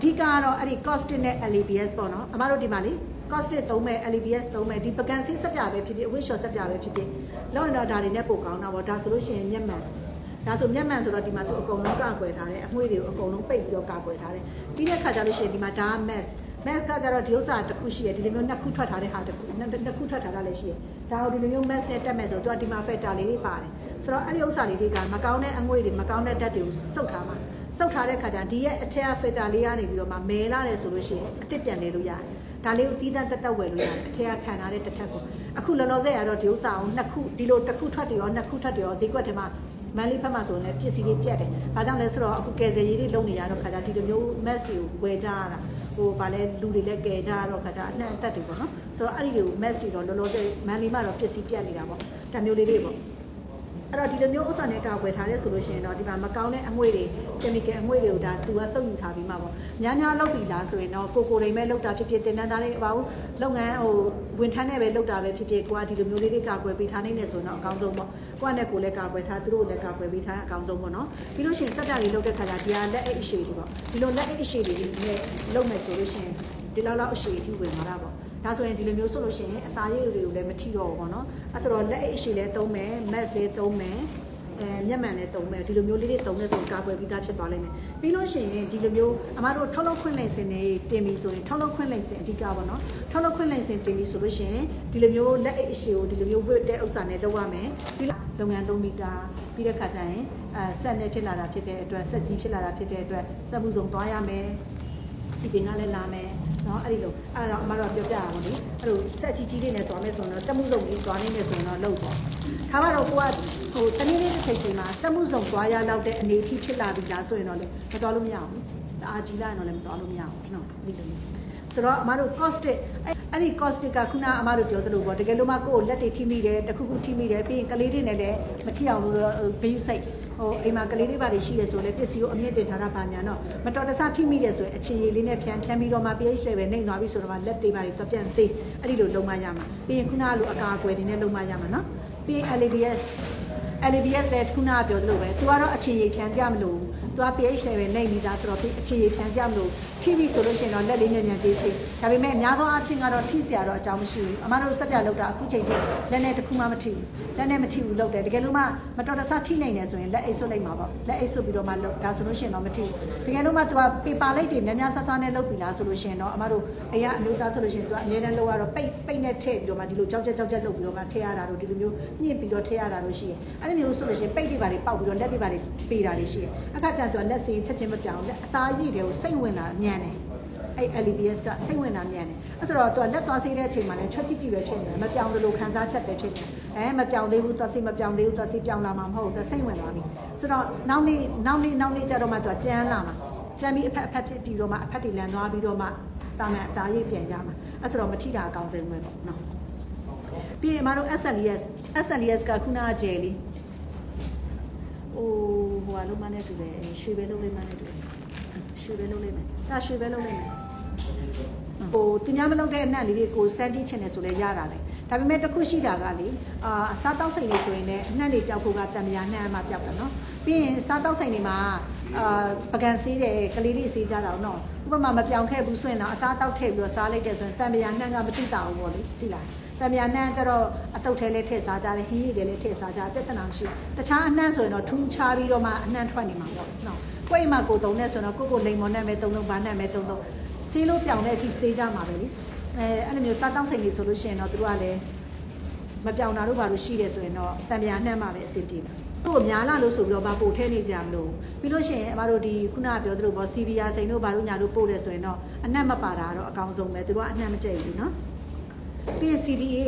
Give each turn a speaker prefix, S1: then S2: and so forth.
S1: အဓိကကတော့အဲ့ဒီ costic နဲ့ LABS ပေါ့နော်အမတို့ဒီမှာလေ costic သုံးမဲ့ LABS သုံးမဲ့ဒီပကံစီစက်ပြပဲဖြစ်ဖြစ်အဝိရှော်စက်ပြပဲဖြစ်ဖြစ်လောက်ရင်တော့ဒါတွေနဲ့ပိုကောင်းတာပေါ့ဒါဆိုလို့ရှိရင်မျက်မှန်ဒါဆိုမျက်မှန်ဆိုတော့ဒီမှာသူအကုန်လုံးကာကွယ်ထားတယ်အမွှေးတွေကိုအကုန်လုံးပိတ်ပြီးတော့ကာကွယ်ထားတယ်ပြီးတဲ့ခါကျလို့ရှိရင်ဒီမှာဒါက mask mask ကကျတော့ဒီဥစ္စာတစ်ခုရှိရဒီလိုမျိုးနှစ်ခုထွက်ထားတဲ့ဟာတစ်ခုနှစ်နှစ်ခုထွက်ထားတာလည်းရှိရဒါကိုဒီလိုမျိုး mask နဲ့တက်မဲ့ဆိုတော့သူကဒီမှာ filter လေးတွေပါတယ်ဆိုတော့အဲ့ဒီဥစ္စာလေးတွေကမကောင်းတဲ့အငွေ့တွေမကောင်းတဲ့ဓာတ်တွေကိုစုပ်ထားမှာ စုပ်ထားတဲ့ခါကျဒီရဲ့အထက်က filter လေးကနေပြီးတော့မှမဲလာတယ်ဆိုလို့ရှိရင်အစ်စ်ပြန်လေလို့ရတယ်ဒါလေးကိုတီးတန့်တက်တက်ဝယ်လို့ရတယ်အထက်ကခံထားတဲ့တစ်ထက်ကိုအခုလောလောဆယ်ကတော့ဒီဥစ္စာအောင်နှစ်ခုဒီလိုတစ်ခုထွက်တယ်ရောနှစ်ခုထွက်တယ်ရောဈေးကွက်ထဲမှာမန်လေးဖက်မှာဆိုရင်လည်းပစ္စည်းတွေပြတ်တယ်။ဘာကြောင့်လဲဆိုတော့အခုကယ်ဆယ်ရေးတွေလုပ်နေရတော့ခါကျဒီလိုမျိုး mask တွေကိုဝယ်ကြရတာဟိုဗာလဲလူတွေလည်းကယ်ကြရတော့ခါကျအနှံ့အသက်တွေပေါ့နော်။ဆိုတော့အဲ့ဒီတွေကို mask တွေတော့လောလောဆယ်မန်လေးမှာတော့ပစ္စည်းပြတ်နေတာပေါ့။ဒါမျိုးလေးတွေပေါ့။ အဲ့တော့ဒီလိုမျိုးဥစ္စာနဲ့ကာကွယ်ထားရဲဆိုလို့ရှိရင်တော့ဒီမှာမကောင်းတဲ့အငွေ့တွေ chemical အငွေ့တွေကိုဒါသူကစုပ်ယူထားပြီးမှပေါ့များများလုပ်ပြီလားဆိုရင်တော့ကိုကိုတွေမဲ့လုပ်တာဖြစ်ဖြစ်တင်တန်းသားလေးပါဘူးလုပ်ငန်းဟိုဝန်ထမ်းနဲ့ပဲလုပ်တာပဲဖြစ်ဖြစ်ကိုကဒီလိုမျိုးလေးတွေကာကွယ်ပေးထားနိုင်နေဆိုတော့အကောင်းဆုံးပေါ့ကိုကနဲ့ကိုလည်းကာကွယ်ထားသူတို့လည်းကာကွယ်ပေးထားအကောင်းဆုံးပေါ့နော်ပြီးလို့ရှိရင်စက်တာတွေလုပ်တဲ့ခါကျဒီဟာလက်အိတ်အရှိတွေပေါ့ဒီလိုလက်အိတ်အရှိတွေနဲ့လုပ်မယ်ဆိုလို့ရှိရင်ဒီလောက်လောက်အရှိအထိဝင်လာတာပေါ့ ဒါဆိုရင်ဒီလိုမျိုးဆိုလို့ရှိရင်အသားရည်တွေကိုလည်းမထိတော့ဘူးပေါ့နော်အဲဆိုတော့လက်အိတ်အရှိလည်းသုံးမယ် mask လည်းသုံးမယ်အဲမျက်မှန်လည်းသုံးမယ်ဒီလိုမျိုးလေးတွေသုံးနေဆိုရင်ကာကွယ်ပြီးသားဖြစ်သွားလိမ့်မယ်ပြီးလို့ရှိရင်ဒီလိုမျိုးအမတို့ထုတ်လုပ်ခွင့်လိမ့်စင်တွေတင်ပြီးဆိုရင်ထုတ်လုပ်ခွင့်လိမ့်စင်အဓိကပေါ့နော်ထုတ်လုပ်ခွင့်လိမ့်စင်တင်ပြီးဆိုလို့ရှိရင်ဒီလိုမျိုးလက်အိတ်အရှိကိုဒီလိုမျိုးဝတ်တဲ့ဥစ္စာနဲ့လုပ်ရမယ်ပြီးတော့လုပ်ငန်းသုံးမီတာပြီးတဲ့ခါကျရင်အဲဆက်နဲ့ဖြစ်လာတာဖြစ်တဲ့အတွက်ဆက်ကြီးဖြစ်လာတာဖြစ်တဲ့အတွက်စက်မှုစုံသွားရမယ် စီပင်ကလည်းလာမယ်နော်အဲ့ဒီလိုအဲ့တော့အမတို့ပြောပြတာပေါ့လေအဲ့လိုဆက်ကြီးကြီးလေးနဲ့သွားမယ်ဆိုတော့တက်မှုစုံလေးသွားနေတယ်ဆိုရင်တော့လောက်ပေါ့ဒါမှတော့ကိုကဟိုတနည်းလေးတစ်ချိန်ချိန်မှာတက်မှုစုံသွားရလောက်တဲ့အနေအထိဖြစ်လာပြီလားဆိုရင်တော့လေမသွားလို့မရဘူးအာကြီးလာရင်တော့လည်းမသွားလို့မရဘူးနော်ဒီလိုဆိုတော့အမတို့ caustic အဲ့ဒီ caustic ကခုနအမတို့ပြောသလိုပေါ့တကယ်လို့မှကိုယ့်ကိုလက်တွေထိမိတယ်တခုခုထိမိတယ်ပြီးရင်ကလေးတွေနဲ့လည်းမထိအောင်လို့ဘယ်ယူဆိုင် ဟိုအိမ်မှာကလေးတွေပါတွေရှိရဲဆိုလည်းပစ္စည်းကိုအမြင့်တင်ထားတာပါညာတော့မတော်တဆထိမိတယ်ဆိုရင်အခြေရည်လေးနဲ့ဖြန်းဖြန်းပြီးတော့မှ pH level နှိမ့်သွားပြီဆိုတော့မှလက်တွေပါတွေပြန်စေးအဲ့ဒီလိုလုံးမရမှာပြီးရင်ခုနကလိုအကာအကွယ်တွေနဲ့လုံးမရမှာနော်ပြီးရ င် LABS LABS လည်းခုနကပြောသလိုပဲသူကတော့အခြေရည်ဖြန်းကြမလို့သူက pH level နှိမ့်နေတာဆိုတော့အခြေရည်ဖြန်းကြမလို့ထိပြီဆိုလို့ရှိရင်တော့လက်လေးညံ့ညံ့သေးသေးဒါပေမဲ့အများသောအားဖြင့်ကတော့ထိစရာတော့အကြောင်းမရှိဘူးအမတို့စက်ပြလောက်တာအခုချိန်ထိလက်နဲ့တစ်ခုမှမထိဘူးလက်နဲ့မထိဘူးလောက်တယ်တကယ်လို့မှမတော်တဆထိနိုင်တယ်ဆိုရင်လက်အိတ်ဆွတ်လိုက်မှာပေါ့လက်အိတ်ဆွတ်ပြီးတော့မှလောက်ဒါဆိုလို့ရှိရင်တော့မထိဘူးတကယ်လို့မှသူကပေပါလိုက်တွေများများဆဆနဲ့လောက်ပြီလားဆိုလို့ရှိရင်တော့အမတို့အရာအမျိုးသားဆိုလို့ရှိရင်သူကအများနဲ့လောက်ရတော့ပိတ်ပိတ်နဲ့ထည့်ပြီးတော့မှဒီလိုကြောက်ကြက်ကြောက်ကြက်လောက်ပြီးတော့မှထည့်ရတာတို့ဒီလိုမျိုးညှင့်ပြီးတော့ထည့်ရတာတို့ရှိရင်အဲ့လိုမျိုးဆိုလို့ရှိရင်ပိတ်တွေပါတွေပေါက်ပြီးတော့လက်တွေပါတွေပေးတာတွေရှိရင်အခါကျတော့လက်စင်းချက်ချင်းမပြောင်းလက်အသားရည်တွေကိုစိတ်ဝင်လာမြန်တယ်အဲ့ LBS ကစိတ်ဝင်တာမြန်တယ်အဲ့ဆိုတော့သူကလက်သွားဆေးတဲ့အချိန်မှာလည်းချွတ်ကြည့်ကြည့်ပဲဖြစ်နေတယ်မပြောင်းလို့လို့ခံစားချက်ပဲဖြစ်နေအဲမပြောင်းသေးဘူးသွားဆေးမပြောင်းသေးဘူးသွားဆေးပြောင်းလာမှာမဟုတ်ဘူးသူစိတ်ဝင်သွားပြီဆိုတော့နောက်နေ့နောက်နေ့နောက်နေ့ကျတော့မှသူကကြမ်းလာမှာကြမ်းပြီးအဖက်အဖက်ဖြစ်ပြီးတော့မှအဖက်တွေလန်သွားပြီးတော့မှတာမန်အသားရိပ်ပြန်ရမှာအဲ့ဆိုတော့မထိတာအကောင်းဆုံးပဲပေါ့နော်ပြီးရင်အမတို့ SLES SLES ကခုနကဂျယ်လေး ဟိုဟိုအလုံးမနဲ့တူတယ်ရွှေပဲလုံးလေးမနဲ့တူတယ်ရွှေပဲလုံးလေးမယ်ဒါရွှေပဲလုံးလေးမယ်ဟိုသူများမလုပ်တဲ့အနက်လေးတွေကိုစမ်းကြည့်ချင်တယ်ဆိုလဲရတာပဲ ဒါပေမဲ့တစ်ခုရှိတာကလေအာအစားတောက်စိတ်လေးဆိုရင်လည်းအနက်လေးပျောက်ဖို့ကတံမြာနှံ့မှပျောက်တာနော်ပြီးရင်စားတောက်စိတ်တွေမှာအာပကံဆေးတယ်ကလေးလေးဆေးကြတာတော့ဥပမာမပြောင်းခဲ့ဘူးဆိုရင်တော့အစားတောက်ထည့်ပြီးတော့စားလိုက်တယ်ဆိုရင်တံမြာနှံ့ကမတိတာဘူးပေါ့လေသိလားတံမြာနှံ့ကျတော့အတုတ်ထဲလေးထည့်စားကြတယ်ဟင်းရည်တွေလည်းထည့်စားကြပြဿနာမရှိတခြားအနှံ့ဆိုရင်တော့ထူးခြားပြီးတော့မှအနှံ့ထွက်နေမှာပေါ့နော်ကိုယ့်အိမ်မှာကိုယ်တုံနဲ့ဆိုတော့ကိုယ့်ကိုလိမ်မော်နဲ့ပဲတုံလို့ဘာနဲ့ပဲတုံလို့ဆေးလို့ပြောင်းတဲ့အထိဆေးကြမှာပဲလေ အဲအဲ့လိုမျိုးစားတောက်စိတ်နေဆိုလို့ရှိရင်တော့သူတို့ကလည်းမပြောင်းတာတို့ဘာလို့ရှိတယ်ဆိုရင်တော့တံပြာနှံ့မှာပဲအဆင်ပြေတယ်သူ့ကိုများလာလို့ဆိုပြီးတော့ဗာပို့ထဲနေကြမလို့ပြီးလို့ရှိရင်အမတို့ဒီခုနကပြောသလိုပေါ့စီဗီယာစိန်တို့ဘာလို့ညာလို့ပို့တယ်ဆိုရင်တော့အနက်မပါတာကတော့အကောင်းဆုံးပဲသူတို့ကအနက်မကြိတ်ဘူးเนาะပြီးရင် CDA